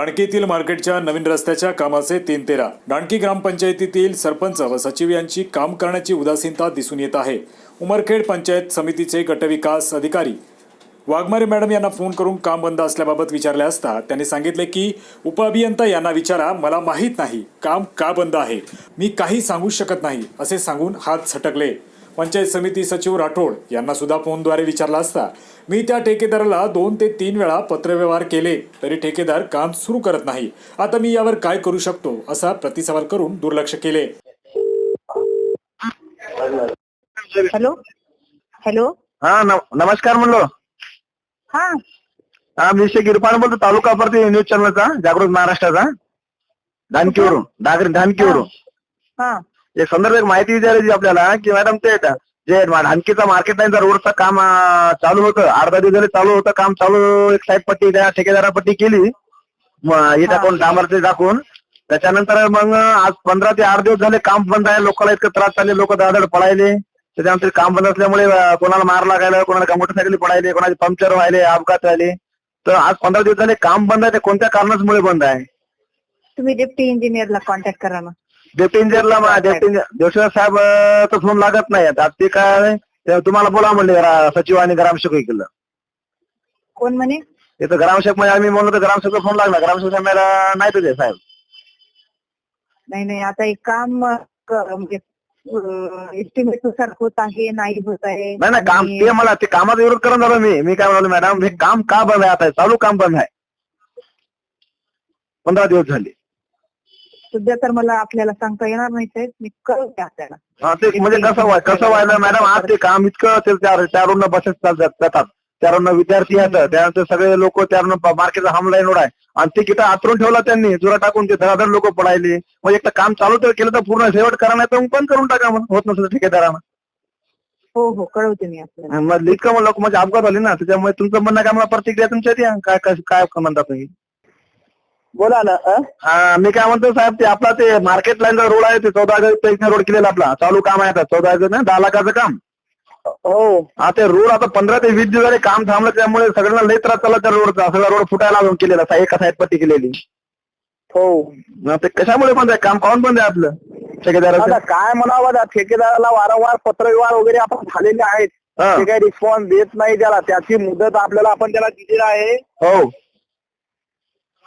डाणकीतील मार्केटच्या नवीन रस्त्याच्या कामाचे तीन तेरा. डाणकी ग्रामपंचायतीतील सरपंच व सचिव यांची काम करण्याची उदासीनता दिसून येत आहे. उमरखेड पंचायत समितीचे गटविकास अधिकारी वाघमारे मॅडम यांना फोन करून काम बंद असल्याबाबत विचारले असता त्यांनी सांगितले की उपअभियंता यांना विचारा मला माहीत नाही. काम का बंद आहे? मी काही सांगू शकत नाही असे सांगून हात झटकले पंचायत समिती सचिव राठोड यांना सुद्धा फोनद्वारे विचारला असता. मी त्या ठेकेदाराला दोन ते तीन वेळा पत्रव्यवहार केले तरी ठेकेदार काम सुरू करत नाही. आता मी यावर काय करू शकतो असा प्रतिसवाल करून दुर्लक्ष केले. हॅलो? हॅलो? हा नम- नमस्कार म्हणलो. हा. हा मी शेख इरफान बोलतो तालुका प्रति न्यूज चॅनलचा जागृत महाराष्ट्राचा. धानकीवरून धानकीवरून. हा. एक संदर्भ एक माहिती विचारायची आपल्याला की मॅडम ते जे धानकीचा मार्केट लाईनचा रोडचं काम चालू होतं अर्धा दिवस झाले चालू होतं काम चालू एक साईड पट्टी त्या ठेकेदारा पट्टी केली हे. टाकून डांबरचे टाकून त्याच्यानंतर मग आज पंधरा ते आठ दिवस झाले काम बंद आहे लोकांना इतकं त्रास चालले लोक दादड पळायले. त्याच्यानंतर काम बंद असल्यामुळे कोणाला मार लागायला कोणाला मोटरसायकल पडायले कोणाचे पंक्चर व्हायले अपघात झाले. तर आज पंधरा दिवस झाले काम बंद आहे ते कोणत्या कारणामुळे बंद आहे? तुम्ही डेप्टी इंजिनियरला कॉन्टॅक्ट करा ना. डेप्टी इंजिनियरला डेप्टी देवशिवार साहेब फोन लागत नाही. आता ते काय तुम्हाला बोला म्हणले सचिव आणि ग्रामसेवक केलं कोण म्हणे? तिथं ग्रामसेवक म्हणजे आम्ही म्हणलो तर ग्रामसेवक फोन लागला ग्रामसेवक नाही तुझे साहेब. नाही नाही आता एक काम म्हणजे एस्टिमेटनुसार होत आहे नाही होत आहे. नाही नाही काम ते मला ते कामाचा विरोध करून झालो मी. मी काय म्हणालो मॅडम हे काम का बंद आहे? आता चालू काम बंद आहे. पंधरा दिवस झाले. सध्या तर मला आपल्याला सांगता येणार नाही साहेब. मी कळवते आपल्याला. हा, ते म्हणजे कसं व्हाय कसं व्हायला मॅडम आज ते काम इतकं ते त्या त्या रोडनं बसेस चालतात जातात. त्या रोडनं विद्यार्थी येतात त्यानंतर सगळे लोक त्या रोडनं मार्केटचा हमला रोड आहे. आणि ते किती आतरून ठेवला त्यांनी जुरा टाकून ते धडाधड लोक पडायले. मग एक तर काम चालू तर केलं तर पूर्ण शेवट करा नाही तर पण करून टाका मग होत नसेल तर ठेकेदारानं. हो हो कळवते मी आपल्याला. मग इतकं मग लोक म्हणजे अपघात झाले ना त्याच्यामुळे तुमचं म्हणणं काय मला प्रतिक्रिया तुमच्या द्या काय काय काय म्हणता तुम्ही? बोला ना अं? हा मी काय म्हणतो साहेब ते आपला ते मार्केट लाईनचा रोड आहे ते चौदा हजार रोड केलेला आपला. चालू काम आहे आता चौदा हजार ना दहा लाखाचं काम. हो. हा ते रोड आता पंधरा ते वीस दिवस झाले काम थांबलं त्यामुळे सगळ्यांना लई त्रास झाला त्या रोडचा सगळा रोड फुटायला लावून केलेला असा एका साईड पट्टी केलेली. हो. मग ते कशामुळे बंद आहे? काम काऊन बंद आहे आपलं. ठेकेदाराचं. आता काय म्हणावं आता? ठेकेदाराला वारंवार पत्रव्यवहार वगैरे आपण झालेले आहेत. हा. ते काही रिस्पॉन्स देत नाही त्याला. त्याची मुदत आपल्याला आपण त्याला दिलेली आहे. हो.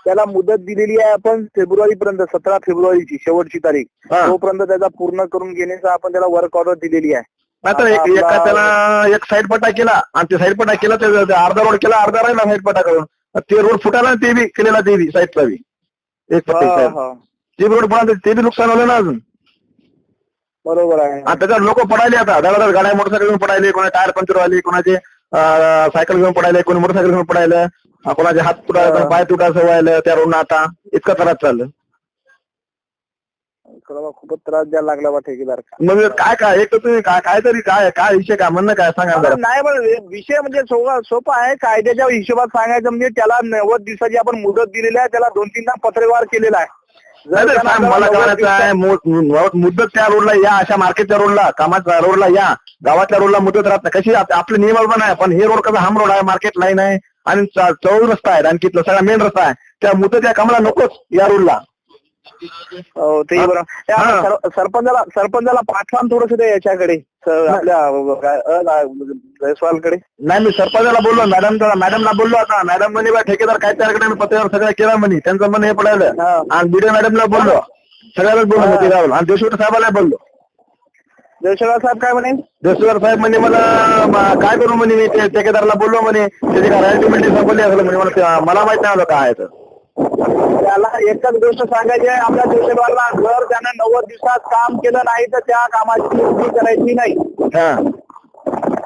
त्याला मुदत दिलेली आहे आपण फेब्रुवारी पर्यंत सतरा फेब्रुवारीची शेवटची तारीख. हा. तोपर्यंत त्याचा पूर्ण करून घेण्याचा आपण त्याला वर्क ऑर्डर दिलेली आहे. नाहीतर एक आता एका आपला- त्याला एक साईड पट्टा केला आणि ते साईड पट्टा केला ते ते अर्धा रोड केला अर्धा राहिला साईड पट्टा करून ते रोड फुटायला आणि ते बी केलेला ते बी साईडचा बी. एक हा, हा. ते रोड पडा ते बी नुकसान होलं ना अजून. बरोबर आहे. आणि त्याच्यावर लोक पडायले आता. धडाधड गाड्या मोटरसायकल पडायले कोणा टायर पंक्चर व्हायले कोणाचे सायकल घेऊन पडायले कोणी मोटरसायकल घेऊन पडायलं कोणाचे हात तुटायचं हा. पाय तुटायचं व्हायलं त्या रोडनं आता इतकं त्रास चाललं खूपच त्रास द्यायला लागला बा ठेकेदार मग काय काय एक तर तुम्ही काय काहीतरी काय काय विषय काय म्हणणं काय सांगा. नाही पण विषय म्हणजे सोपा सोपा आहे कायद्याच्या हिशोबात सांगायचं म्हणजे त्याला नव्वद दिवसाची आपण मुदत दिलेली आहे त्याला दोन तीनदा पत्रव्यवहार केलेला आहे मला करायचं आहे. मुद्दत त्या रोडला या अशा मार्केटच्या रोडला कामाच्या रोडला या. गावातल्या रोडला मुदत राहत नाही. कशी आप- आपले नियम पण आहे. पण हे रोड कसा हम रोड आहे मार्केट लाईन आहे. आणि चौर रस्ता आहे. आणखी सगळा मेन रस्ता आहे. त्या मुदत या कामाला नकोच या रोडला. हो ते. बरोबर सरपंचाला सरपंचाला पाठवा थोडस ते याच्याकडे जयस्वालकडे. नाही मी सरपंचाला बोललो मॅडम मॅडमला बोललो आता. मॅडम म्हणे बा ठेकेदार काय त्याकडे पत्रव्यवहार सगळं केला म्हणे. त्यांचं मन हे पडायलं. आणि बीडे मॅडमला बोललो. सगळ्यालाच बोललो. ते आणि देशवर साहेबाला बोललो. जयस्वाल साहेब काय म्हणे? देशवर साहेब म्हणे मला काय करू म्हणे मी? ते ठेकेदाराला बोललो म्हणे. त्याची काय रॅन्टिमेंट संपली असेल म्हणे मला मला माहीत नाही आलं काय आहे तर. त्याला एकच गोष्ट सांगायची आहे आपल्या देशवाला जर त्यानं नव्वद दिवसात काम केलं नाही तर त्या कामाची नियुक्ती करायची नाही.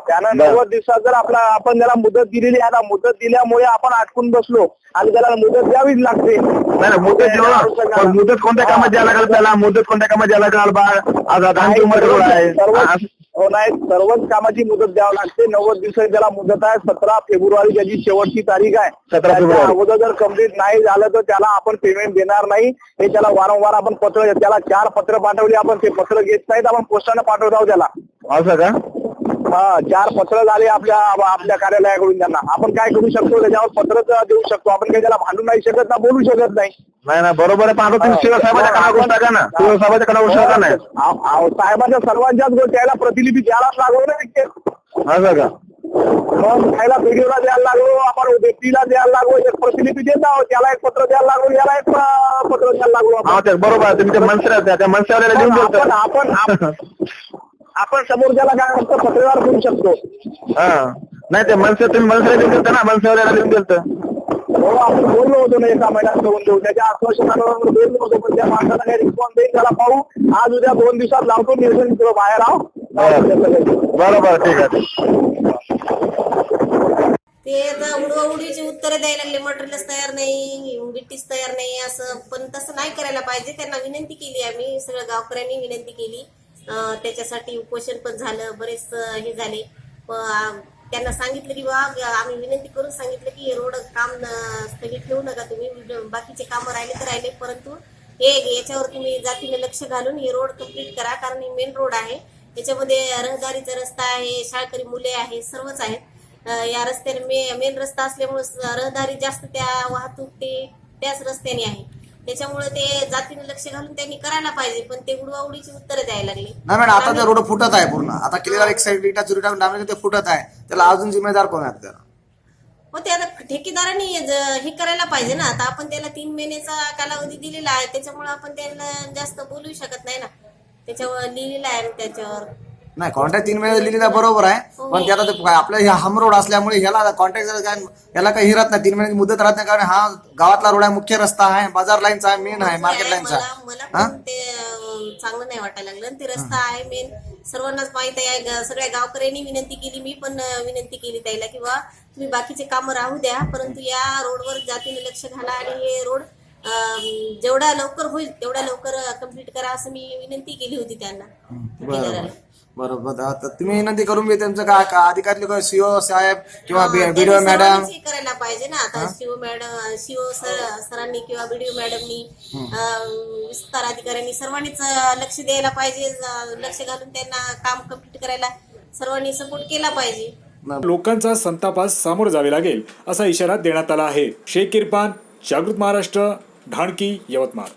त्यानं. नव्वद दिवसात जर आपला आपण त्याला मुदत दिलेली आता मुदत दिल्यामुळे आपण अटकून बसलो आणि त्याला मुदत द्यावीच लागते. मुदत मुदत कोणत्या कामात द्यायला लागेल त्याला? मुदत कोणत्या कामात द्यायला लागेल? बा आज आहे. नाही सर्वच कामाची मुदत द्यावी लागते. नव्वद दिवसाची त्याला मुदत आहे. सतरा फेब्रुवारी त्याची शेवटची तारीख आहे. 17 त्याच्या फेब्रुवारी. अगोदर जर कंप्लीट नाही झालं तर त्याला आपण पेमेंट देणार नाही. हे त्याला वारंवार आपण पत्र त्याला चार पत्र पाठवली. आपण ते पत्र घेत नाहीत. आपण पोस्टाने पाठवत आहोत त्याला. असं का? हा चार पत्र झाले आपल्या आपल्या कार्यालयाकडून त्यांना. आपण काय करू शकतो? त्याच्यावर पत्र देऊ शकतो. आपण काही त्याला भांडू नाही शकत ना बोलू शकत नाही. नाही ना बरोबर आहे. तुम्ही शिवसाहेबाच्या टाका ना? शिवसाहेबाच्या टाका नाही? साहेबांच्या सर्वांच्याच गोष्टी प्रतिलिपी द्यायलाच लागलो ना. असं का? मग त्याला व्हिडिओला द्यायला लागलो आपण व्यक्तीला द्यायला लागलो एक प्रतिलिपी देत आहोत त्याला एक पत्र द्यायला लागलो याला एक पत्र द्यायला लागलो. हा बरोबर आहे. तुम्ही ते मनसे त्या मनसेवाल्याला आपण आपण आपण समोरच्याला काय म्हणतो पत्रव्यवहार करू शकतो. हा. नाही ते मनसे तुम्ही मनसेला लिहून दिलं ना? मनसेवाल्याला लिहून दिलं हो आपण बोललो होतो ना एका महिन्यात करून देऊ त्याच्या आश्वासनावर बोललो होतो पण त्या माणसाला काही रिस्पॉन्स देईल त्याला पाहू. आज उद्या दोन दिवसात लावतो नियोजन किंवा बाहेर आहो. बरोबर ठीक आहे. ते आता उडवाउडीची उत्तरं द्यायला लागले मटेरियलच तयार नाही गिट्टीच तयार नाही असं. पण तसं नाही करायला पाहिजे. त्यांना विनंती केली आम्ही सगळ्या गावकऱ्यांनी विनंती केली. त्याच्यासाठी उपोषण पण झालं बरेच हे झाले. प- त्यांना सांगितलं की बा आम्ही विनंती करून सांगितलं की हे रोड काम स्थगित ठेवू नका तुम्ही. बाकीचे कामं राहिले तर राहिले. परंतु हे याच्यावर तुम्ही जातीने लक्ष घालून हे रोड कंप्लीट करा. कारण हे मेन रोड आहे. याच्यामध्ये रहदारीचा रस्ता आहे शाळकरी मुले आहे सर्वच आहेत. या रस्त्याने मे मेन रस्ता असल्यामुळे रहदारी जास्त त्या वाहतूक ते त्याच रस्त्याने आहे. त्याच्यामुळे ते जातीने लक्ष घालून त्यांनी करायला पाहिजे पण ते उडवाउडीची उत्तरं द्यायला लागले. नाही मॅडम आता ते रोड फुटत आहे पूर्ण. आता क्लिअर एक साईड इटा चुरी टाकून डांबरे ते फुटत आहे. त्याला अजून जिम्मेदार कोण आहेत त्याला? हो ते आता ठेकेदारांनी ज- हे करायला पाहिजे ना. आता आपण त्याला तीन महिन्याचा कालावधी दिलेला आहे. त्याच्यामुळे आपण त्यांना जास्त बोलू शकत नाही ना. त्याच्यावर लिहिलेलं आहे त्याच्यावर. नाही कॉन्ट्रॅक्ट तीन महिने दिलेला बरोबर आहे. पण ते आता ते काय आपलं हे हम रोड असल्यामुळे ह्याला कॉन्ट्रॅक्ट काय याला काही हिरत नाही तीन महिन्याची मुदत राहत नाही कारण हा गावातला रोड आहे मुख्य रस्ता आहे बाजार लाईनचा आहे मेन आहे मार्केट लाईनचा मला हा? पण ते अं, चांगलं नाही वाटायला लागलं. आणि ते रस्ता आहे मेन सर्वांनाच माहीत आहे ग- सगळ्या गावकऱ्यांनी विनंती केली मी पण अं, विनंती केली त्याला की बा तुम्ही बाकीचे कामं राहू द्या परंतु या रोडवर जातीने लक्ष घाला आणि हे रोड अं, जेवढा लवकर होईल तेवढ्या लवकर कंप्लीट करा असं मी विनंती केली होती त्यांना. ठेकेदाराला. बरोबर. आता तुम्ही विनंती करून घे त्यांचं काय का अधिकारी लोक सीओ साहेब किंवा हा, बीडीओ मॅडम सर्वांनीच हे करायला पाहिजे ना. आता शिव मॅडम सर सरांनी किंवा बीडीओ मॅडमनी अं, विस्तार अधिकाऱ्यांनी सर्वांनीच अं, लक्ष द्यायला पाहिजे अं, लक्ष घालून त्यांना काम कंप्लीट करायला सर्वांनी सपोर्ट केला पाहिजे. लोकांचा संतापास सामोरं जावे लागेल असा इशारा देण्यात आला आहे. शेख इरफान जागृत महाराष्ट्र ढाणकी यवतमाळ.